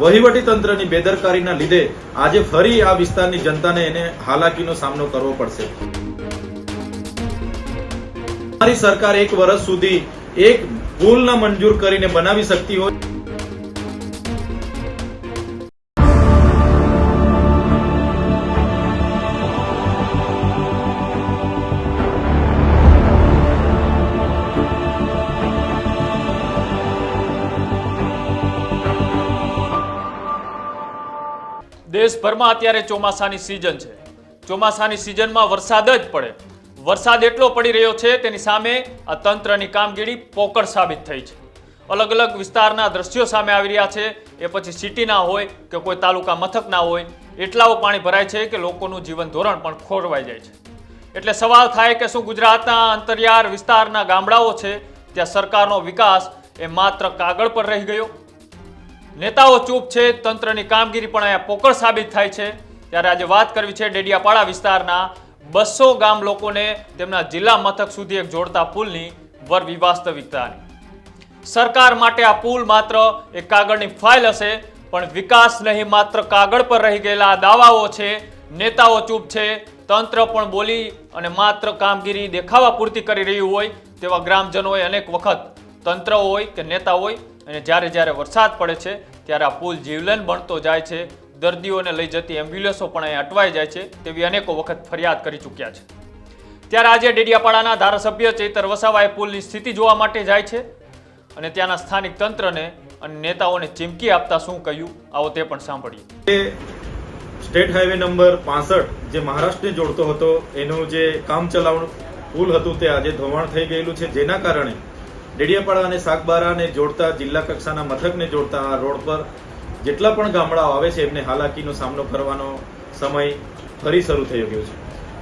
વહીવટી તંત્રની બેદરકારીના લીધે આજે ફરી આ વિસ્તારની જનતાને એને હાલાકીનો સામનો કરવો પડશે. અમારી સરકાર એક વર્ષ સુધી એક ભૂલ ના મંજૂર કરીને બનાવી શકતી હોય દેશભરમાં અત્યારે ચોમાસાની સિઝન છે. ચોમાસાની સિઝનમાં વરસાદ જ પડે. વરસાદ એટલો પડી રહ્યો છે, તેની સામે આ તંત્રની કામગીરી પોકળ સાબિત થઈ છે. અલગ અલગ વિસ્તારના દ્રશ્યો સામે આવી રહ્યા છે. એ પછી સિટીના હોય કે કોઈ તાલુકા મથકના હોય, એટલાઓ પાણી ભરાય છે કે લોકોનું જીવન ધોરણ પણ ખોરવાઈ જાય છે. એટલે સવાલ થાય કે શું ગુજરાતના અંતરિયાળ વિસ્તારના ગામડાઓ છે, ત્યાં સરકારનો વિકાસ એ માત્ર કાગળ પર રહી ગયો? નેતાઓ ચૂપ છે, તંત્રની કામગીરી પણ અહીંયા પોકળ સાબિત થાય છે. ત્યારે આજે વાત કરવી છે ડેડિયાપાડા વિસ્તારના બસો ગામ લોકોને તેમના જિલ્લા મથક સુધી એક જોડતા પુલની વર વાસ્તવિકતાની. સરકાર માટે આ પુલ માત્ર એક કાગળની ફાઇલ હશે, પણ વિકાસ નહીં, માત્ર કાગળ પર રહી ગયેલા દાવાઓ છે. નેતાઓ ચૂપ છે, તંત્ર પણ બોલી અને માત્ર કામગીરી દેખાવા પૂરતી કરી રહ્યું હોય તેવા ગ્રામજનોએ અનેક વખત તંત્ર હોય કે નેતા હોય અને જ્યારે જ્યારે વરસાદ પડે છે, ત્યારે આ પુલ જીવલેન બનતો જાય છે. દર્દીઓને લઈ જતી એમ્બ્યુલન્સો પણ અહીં અટવાઈ જાય છે, તેવી અનેકો વખત ફરિયાદ કરી ચૂક્યા છે. ત્યારે આજે ડેડિયાપાડાના ધારાસભ્ય ચૈતર વસાવાએ પુલની સ્થિતિ જોવા માટે જાય છે અને ત્યાંના સ્થાનિક તંત્રને અને નેતાઓને ચીમકી આપતા શું કહ્યું, આવો તે પણ સાંભળીએ. એ સ્ટેટ હાઈવે નંબર પાસઠ જે મહારાષ્ટ્રને જોડતો હતો, એનું જે કામ ચલાવણ પુલ હતું તે આજે ધોવાણ થઈ ગયેલું છે. જેના કારણે ડેડિયાપાડા અને સાગબારાને જોડતા જિલ્લા કક્ષાના મથકને જોડતા આ રોડ પર જેટલા પણ ગામડાઓ આવે છે, એમને હાલાકીનો સામનો કરવાનો સમય ફરી શરૂ થઈ ગયો છે.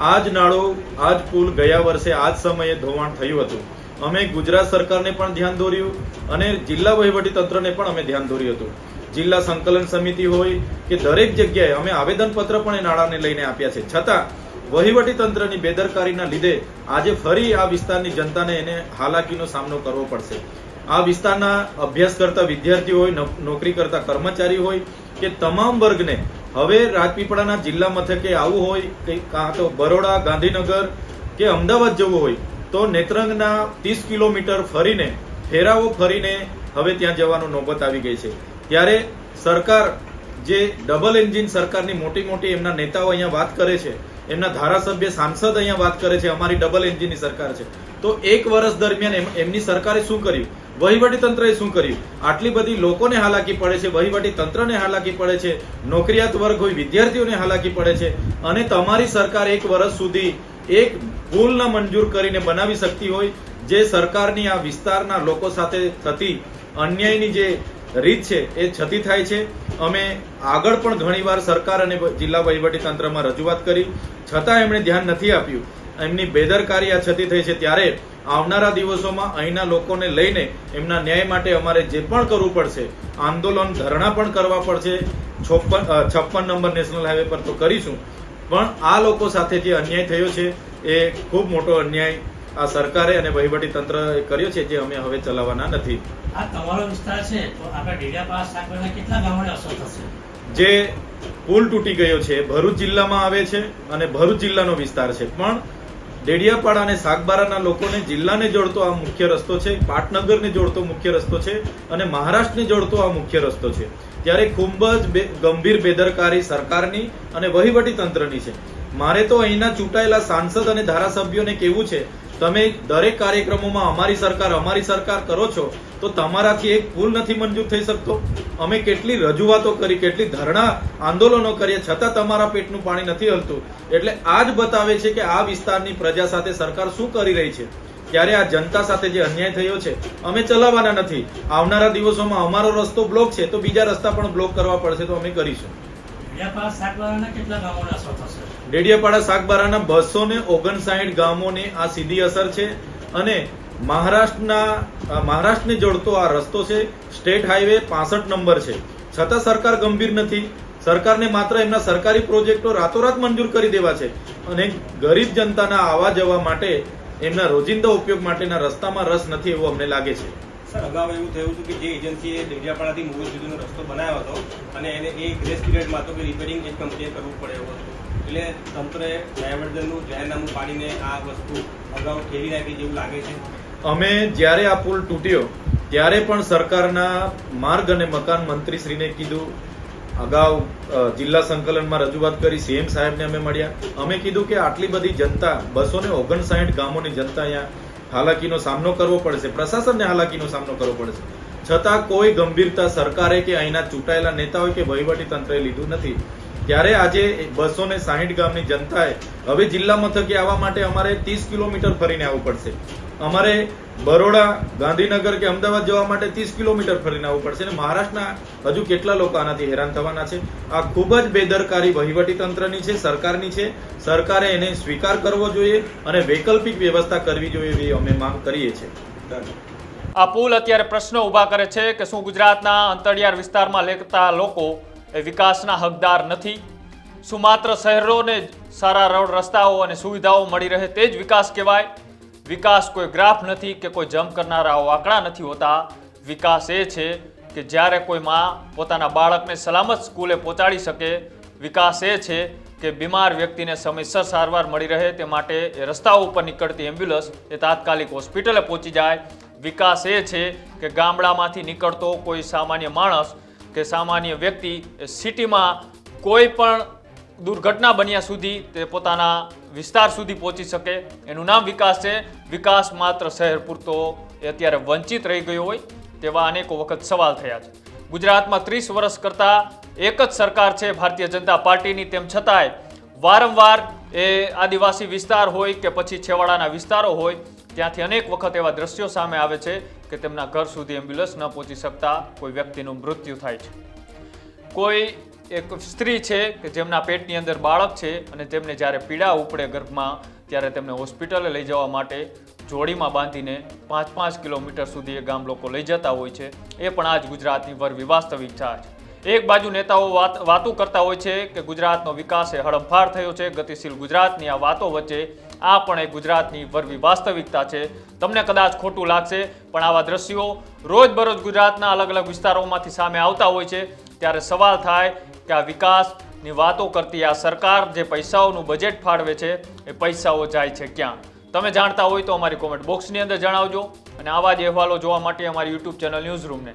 આ જ નાળો આ જ પુલ ગયા વર્ષે આ જ સમયે ધોવાણ થયું હતું. અમે ગુજરાત સરકારને પણ ધ્યાન દોર્યું અને જિલ્લા વહીવટી તંત્રને પણ અમે ધ્યાન દોર્યું હતું. જિલ્લા સંકલન સમિતિ હોય કે દરેક જગ્યાએ અમે આવેદનપત્ર પણ એ નાણાને લઈને આપ્યા છે. છતાં વહીવટી તંત્રની બેદરકારીના લીધે આજે ફરી આ વિસ્તારની જનતાને એને હાલાકીનો સામનો કરવો પડશે. આ વિસ્તારના અભ્યાસ કરતા વિદ્યાર્થીઓ હોય, નોક- નોકરી કરતા કર્મચારી હોય કે તમામ વર્ગને હવે રાજપીપળાના જિલ્લા મથકે આવવું હોય કે કાં તો બરોડા, ગાંધીનગર કે અમદાવાદ જવું હોય, તો નેત્રંગના ત્રીસ કિલોમીટર ફરીને ફેરાવો ફરીને હવે ત્યાં જવાનો નોબત આવી ગઈ છે. ત્યારે સરકાર જે ડબલ એન્જિન સરકારની મોટી મોટી એમના નેતાઓ અહીંયા વાત કરે છે એમના ધારાસભ્ય સાંસદ અહીંયા વાત કરે છે, અમારી ડબલ એન્જિનની સરકાર છે. તો એક વર્ષ દરમિયાન એમ- એમની સરકારે શું કર્યું? વહીવટી તંત્રએ શું કર્યું? આટલી બધી લોકોને હાલાકી પડે છે વહીવટી તંત્રને હાલાકી પડે છે, નોકરિયાત વર્ગ હોય, વિદ્યાર્થીઓને હાલાકી પડે છે, અને તમારી સરકાર એક વર્ષ સુધી એક ભૂલ ન મંજૂર કરીને બનાવી શકતી હોય, જે સરકારની આ વિસ્તારના લોકો સાથે થતી અન્યાયની જે રીત છે, એ છતી થાય છે. અમે આગળ પણ ઘણીવાર સરકાર અને જિલ્લા તંત્રમાં રજૂઆત કરી. છતાં એમણે ધ્યાન નથી આપ્યું. એમની બેદરકારી આ છતી થઈ છે. ત્યારે આવનારા દિવસોમાં અહીંના લોકોને લઈને એમના ન્યાય માટે અમારે જે પણ કરવું પડશે, આંદોલન ધરણા પણ કરવા પડશે. છપ્પન છપ્પન નંબર નેશનલ હાઈવે પર તો કરીશું. પણ આ લોકો સાથે જે અન્યાય થયો છે, એ ખૂબ મોટો અન્યાય આ સરકારે અને વહીવટી તંત્ર કર્યો છે જે અમે હવે ચલાવવાના નથી. આ તમારો વિસ્તાર છે તો આપણા પાસ આગળના કેટલા ગામોને અસર થશે? જે પુલ તૂટી ગયો છે ભરૂચ જિલ્લામાં આવે છે અને ભરૂચ જિલ્લાનો વિસ્તાર છે. પણ ડેડિયાપાડા અને સાગબારાના લોકોને જિલ્લાને જોડતો આ મુખ્ય રસ્તો છે પાટનગરને જોડતો મુખ્ય રસ્તો છે અને મહારાષ્ટ્રને જોડતો આ મુખ્ય રસ્તો છે. ત્યારે ખૂબ જ ગંભીર બેદરકારી સરકારની અને વહીવટી તંત્રની છે. મારે તો અહીંના ચૂંટાયેલા સાંસદ અને ધારાસભ્યોને કહેવું છે તમે દરેક કાર્યક્રમોમાં અમારી સરકાર અમારી સરકાર કરો છો, તો તમારાથી એક ભૂલ નથી મંજૂર થઈ શકતો. અમે કેટલી રજૂઆતો કરી, કેટલી ધરણા આંદોલનો કરીએ, છતાં તમારા પેટનું પાણી નથી હલતું. એટલે આ જ બતાવે છે કે આ વિસ્તારની પ્રજા સાથે સરકાર શું કરી રહી છે. ત્યારે આ જનતા સાથે જે અન્યાય થયો છે, અમે ચલાવવાના નથી. આવનારા દિવસોમાં અમારો રસ્તો બ્લોક છે, તો બીજા રસ્તા પણ બ્લોક કરવા પડશે તો અમે કરીશું. કેટલા ગામોને ડેડિયાપાડા સાગબારાના બસો ને ઓગણસાઠ ગામોને આ સીધી અસર છે અને મહારાષ્ટ્રના મહારાષ્ટ્રને જોડતો આ રસ્તો છે, સ્ટેટ હાઈવે પાસઠ નંબર છે. છતાં સરકાર ગંભીર નથી. સરકારને માત્ર એમના સરકારી પ્રોજેક્ટો રાતોરાત મંજૂર કરી દેવા છે અને ગરીબ જનતાના આવવા જવા માટે એમના રોજિંદા ઉપયોગ માટેના રસ્તામાં રસ નથી એવું અમને લાગે છે. સર, અગાઉ એવું થયું હતું કે જે એજન્સીએ ડેડિયાપાડાથી મુવી સુધીનો રસ્તો બનાવ્યો હતો અને એને એ ગ્રેસ પીરિયડમાં હતો કે રિપેરિંગ એક કંપનીએ કરવું પડે એવું હતું. એટલે તંત્રએ ડાયવર્ઝનનું જાહેરનામું પાડીને આ વસ્તુ અગાઉ ઠેરી નાખી જેવું લાગે છે. અમે જ્યારે આ પુલ તૂટ્યો, ત્યારે પણ સરકારના માર્ગ અને મકાન મંત્રીશ્રીને કીધું, અગાઉ જિલ્લા સંકલનમાં રજૂઆત કરી, સીએમ સાહેબને અમે મળ્યા. અમે કીધું કે આટલી બધી જનતા બસો ને ઓગણસાઠ ગામોની જનતા અહીંયા હાલાકીનો સામનો કરવો પડશે. પ્રશાસનને હાલાકીનો સામનો કરવો પડશે. છતાં કોઈ ગંભીરતા સરકારે કે અહીંના ચૂંટાયેલા નેતાઓએ કે વહીવટી તંત્રએ લીધું નથી. ત્યારે આજે બસો ને સાહીઠ ગામની જનતાએ હવે જિલ્લા મથકે આવવા માટે અમારે ત્રીસ કિલોમીટર ફરીને આવવું પડશે. અમારે બરોડા, ગાંધીનગર કે અમદાવાદ જવા માટે ત્રીસ કિલોમીટર ફરીને આવવું પડશે અને મહારાષ્ટ્રના હજુ કેટલા લોકો આનાથી હેરાન થવાના છે? આ ખૂબ જ બેદરકારી વહીવટીતંત્રની છે, સરકારની છે. સરકારે એને સ્વીકાર કરવો જોઈએ અને વૈકલ્પિક વ્યવસ્થા કરવી જોઈએ એવી અમે માંગ કરીએ છીએ. આ પુલ અત્યારે પ્રશ્ન ઊભા કરે છે કે શું ગુજરાતના અંતરિયાળ વિસ્તારમાં લેતા લોકો એ વિકાસના હકદાર નથી. શું માત્ર શહેરોને સારા રોડ રસ્તાઓ અને સુવિધાઓ મળી રહે તે જ વિકાસ કહેવાય. વિકાસ કોઈ ગ્રાફ નથી કે કોઈ જમ્પ કરનારા આંકડા નથી હોતા. વિકાસ એ છે કે જ્યારે કોઈ માં પોતાના બાળકને સલામત સ્કૂલે પહોંચાડી શકે, વિકાસ એ છે કે બીમાર વ્યક્તિને સમયસર સારવાર મળી રહે તે માટે એ રસ્તાઓ ઉપર નીકળતી એમ્બ્યુલન્સ એ તાત્કાલિક હોસ્પિટલે પહોંચી જાય. વિકાસ એ છે કે ગામડામાંથી નીકળતો કોઈ સામાન્ય માણસ કે સામાન્ય વ્યક્તિ સિટીમાં કોઈ પણ દુર્ઘટના બન્યા સુધી તે પોતાના વિસ્તાર સુધી પહોંચી શકે. એનું નામ વિકાસ છે. વિકાસ માત્ર શહેર પૂરતો એ અત્યારે વંચિત રહી ગયો હોય તેવા અનેકો વખત સવાલ થયા છે. ગુજરાતમાં ત્રીસ વર્ષ કરતાં એક જ સરકાર છે ભારતીય જનતા પાર્ટીની. તેમ છતાંય વારંવાર એ આદિવાસી વિસ્તાર હોય કે પછી છેવાડાના વિસ્તારો હોય, ત્યાંથી અનેક વખત એવા દ્રશ્યો સામે આવે છે કે તેમના ઘર સુધી એમ્બ્યુલન્સ ન પહોંચી શકતા કોઈ વ્યક્તિનું મૃત્યુ થાય છે. કોઈ એક સ્ત્રી છે કે જેમના પેટની અંદર બાળક છે અને તેમને જ્યારે પીડા ઉપડે ગર્ભમાં, ત્યારે તેમને હોસ્પિટલે લઈ જવા માટે જોડીમાં બાંધીને પાંચ પાંચ કિલોમીટર સુધી એ ગામ લોકો લઈ જતા હોય છે. એ પણ આજ ગુજરાતની વર વાસ્તવિકતા છે એક બાજુ નેતાઓ વાત વાતો કરતા હોય છે કે ગુજરાતનો વિકાસ એ હડમફાર થયો છે, ગતિશીલ ગુજરાતની આ વાતો વચ્ચે આ પણ એ ગુજરાતની વરવી વાસ્તવિકતા છે. તમને કદાચ ખોટું લાગશે, પણ આવા દ્રશ્યો રોજબરોજ ગુજરાતના અલગ અલગ વિસ્તારોમાંથી સામે આવતા હોય છે. ત્યારે સવાલ થાય કે આ વિકાસની વાતો કરતી આ સરકાર જે પૈસાઓનું બજેટ ફાળવે છે, એ પૈસાઓ જાય છે ક્યાં? તમે જાણતા હોય તો અમારી કોમેન્ટ બોક્સની અંદર જણાવજો. અને આવા જ અહેવાલો જોવા માટે અમારી યુટ્યુબ ચેનલ ન્યૂઝ રૂમને